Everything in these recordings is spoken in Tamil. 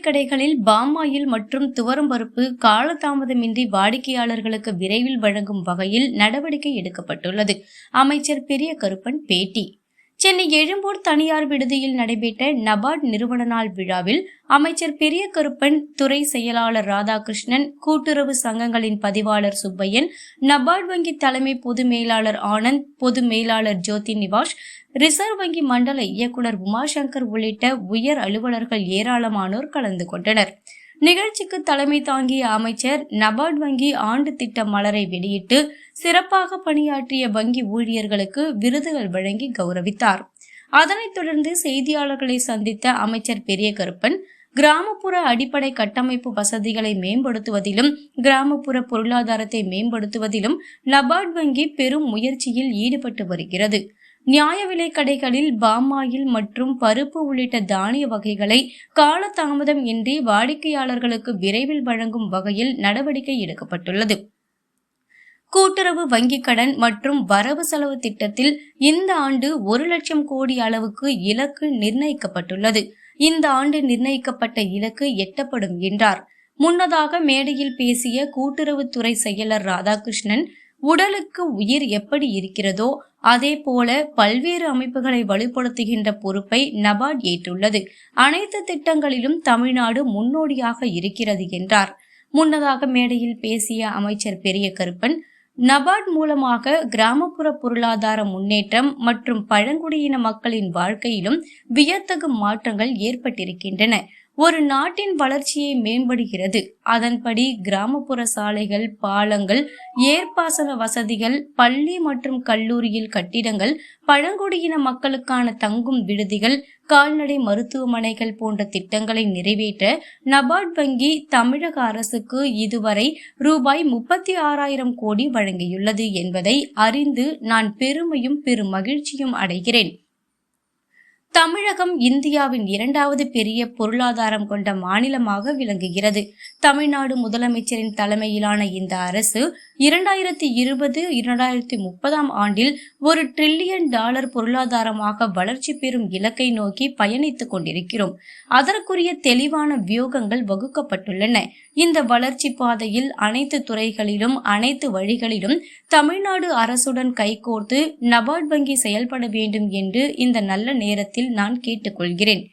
கடைகளில் பாமாயில் மற்றும் துவரம்பருப்பு காலதாமதமின்றி வாடிக்கையாளர்களுக்கு விரைவில் வழங்கும் வகையில் நடவடிக்கை எடுக்கப்பட்டுள்ளது. அமைச்சர் பெரிய கருப்பன் பேட்டி சென்னை எழும்பூர் தனியார் விடுதியில் நடைபெற்ற நபார்ட் நிறுவன நாள் விழாவில் அமைச்சர் பெரிய கருப்பன் துறை செயலாளர் ராதாகிருஷ்ணன் கூட்டுறவு சங்கங்களின் பதிவாளர் சுப்பையன் நபார்ட் வங்கி தலைமை பொது மேலாளர் ஆனந்த் பொது மேலாளர் ஜோதி நிவாஷ் ரிசர்வ் வங்கி மண்டல இயக்குநர் உமாசங்கர் உள்ளிட்ட உயர் அலுவலர்கள் ஏராளமானோர் கலந்து கொண்டனர். நிகழ்ச்சிக்கு தலைமை தாங்கிய அமைச்சர் நபார்ட் வங்கி ஆண்டு திட்ட மலரை வெளியிட்டு சிறப்பாக பணியாற்றிய வங்கி ஊழியர்களுக்கு விருதுகள் வழங்கி கௌரவித்தார். அதனைத் தொடர்ந்து செய்தியாளர்களை சந்தித்த அமைச்சர் பெரிய கருப்பன் கிராமப்புற அடிப்படை கட்டமைப்பு வசதிகளை மேம்படுத்துவதிலும் கிராமப்புற பொருளாதாரத்தை மேம்படுத்துவதிலும் நபார்ட் வங்கி பெரும் முயற்சியில் ஈடுபட்டு வருகிறது. நியாய விலை கடைகளில் பாமாயில் மற்றும் பருப்பு உள்ளிட்ட தானிய வகைகளை காலதாமதம் இன்றி வாடிக்கையாளர்களுக்கு விரைவில் வழங்கும் வகையில் நடவடிக்கை எடுக்கப்பட்டுள்ளது. கூட்டுறவு வங்கிக் கடன் மற்றும் வரவு செலவு திட்டத்தில் இந்த ஆண்டு ஒரு லட்சம் கோடி அளவுக்கு இலக்கு நிர்ணயிக்கப்பட்டுள்ளது. இந்த ஆண்டு நிர்ணயிக்கப்பட்ட இலக்கு எட்டப்படும் என்றார். முன்னதாக மேடையில் பேசிய கூட்டுறவுத்துறை செயலர் ராதாகிருஷ்ணன் உடலுக்கு உயிர் எப்படி இருக்கிறதோ அதே போல பல்வேறு அமைப்புகளை வலுப்படுத்துகின்ற பொறுப்பை நபார்ட் ஏற்றுள்ளது. அனைத்து திட்டங்களிலும் தமிழ்நாடு முன்னோடியாக இருக்கிறது என்றார். முன்னதாக மேடையில் பேசிய அமைச்சர் பெரிய கருப்பன் நபார்ட் மூலமாக கிராமப்புற பொருளாதார முன்னேற்றம் மற்றும் பழங்குடியின மக்களின் வாழ்க்கையிலும் வியத்தகு மாற்றங்கள் ஏற்பட்டிருக்கின்றன. ஒரு நாட்டின் வளர்ச்சியை மேம்படுகிறது. அதன்படி கிராமப்புற சாலைகள் பாலங்கள் ஏற்பாசன வசதிகள் பள்ளி மற்றும் கல்லூரியில் கட்டிடங்கள் பழங்குடியின மக்களுக்கான தங்கும் விடுதிகள் கால்நடை மருத்துவமனைகள் போன்ற திட்டங்களை நிறைவேற்ற நபார்ட் வங்கி தமிழக அரசுக்கு இதுவரை ரூபாய் முப்பத்தி ஆறாயிரம் கோடி வழங்கியுள்ளது என்பதை அறிந்து நான் பெருமையும் பெரும் மகிழ்ச்சியும் அடைகிறேன். தமிழகம் இந்தியாவின் இரண்டாவது பெரிய பொருளாதாரம் கொண்ட மாநிலமாக விளங்குகிறது. தமிழ்நாடு முதலமைச்சரின் தலைமையிலான இந்த அரசு இரண்டாயிரத்தி இருபது இரண்டாயிரத்தி முப்பதாம் ஆண்டில் ஒரு டிரில்லியன் டாலர் பொருளாதாரமாக வளர்ச்சி பெறும் இலக்கை நோக்கி பயணித்துக் கொண்டிருக்கிறோம். அதற்குரிய தெளிவான வியூகங்கள் வகுக்கப்பட்டுள்ளன. இந்த வளர்ச்சி பாதையில் அனைத்து துறைகளிலும் அனைத்து வழிகளிலும் தமிழ்நாடு அரசுடன் கைகோர்த்து நபார்ட் வங்கி செயல்பட வேண்டும் என்று இந்த நல்ல நேரத்தில் நான் கேட்டுக்கொள்கிறேன்.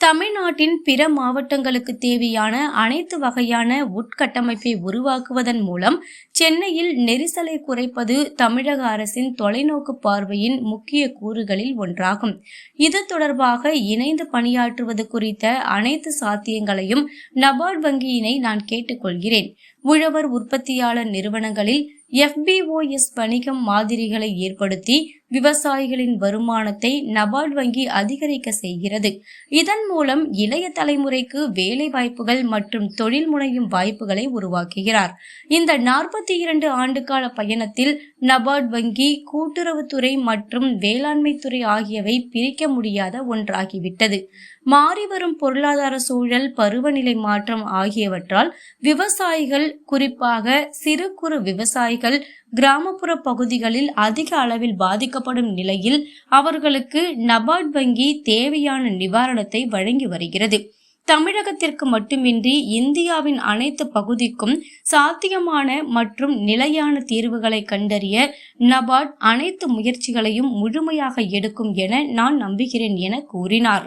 தமிழ்நாட்டின் பிற மாவட்டங்களுக்கு தேவையான அனைத்து வகையான உட்கட்டமைப்பை உருவாக்குவதன் மூலம் சென்னையில் நெரிசலை குறைப்பது தமிழக அரசின் தொலைநோக்கு பார்வையின் முக்கிய கூறுகளில் ஒன்றாகும். இது தொடர்பாக இணைந்து பணியாற்றுவது குறித்த அனைத்து சாத்தியங்களையும் நபார்ட் வங்கியினை நான் கேட்டுக்கொள்கிறேன். உழவர் உற்பத்தியாளர் நிறுவனங்களில் எஃபிஓஎஸ் வணிகம் மாதிரிகளை ஏற்படுத்தி விவசாயிகளின் வருமானத்தை நபார்ட் வங்கி அதிகரிக்க செய்கிறது. இதன் மூலம் இளைய தலைமுறைக்கு வேலை வாய்ப்புகள் மற்றும் தொழில் முனையும் வாய்ப்புகளை உருவாக்குகிறார். இந்த நாற்பத்தி இரண்டு ஆண்டுகால பயணத்தில் நபார்ட் வங்கி கூட்டுறவுத்துறை மற்றும் வேளாண்மை துறை ஆகியவை பிரிக்க முடியாத ஒன்றாகிவிட்டது. மாறிவரும் பொருளாதார சூழல் பருவநிலை மாற்றம் ஆகியவற்றால் விவசாயிகள் குறிப்பாக சிறு குறு விவசாயிகள் கிராமப்புற பகுதிகளில் அதிக அளவில் பாதிக்க பாதிக்கப்படும் நிலையில் அவர்களுக்கு நபார்ட் வங்கி தேவையான நிவாரணத்தை வழங்கி வருகிறது. தமிழகத்திற்கு மட்டுமின்றி இந்தியாவின் அனைத்து பகுதிக்கும் சாத்தியமான மற்றும் நிலையான தீர்வுகளை கண்டறிய நபார்ட் அனைத்து முயற்சிகளையும் முழுமையாக எடுக்கும் என நான் நம்புகிறேன் என கூறினார்.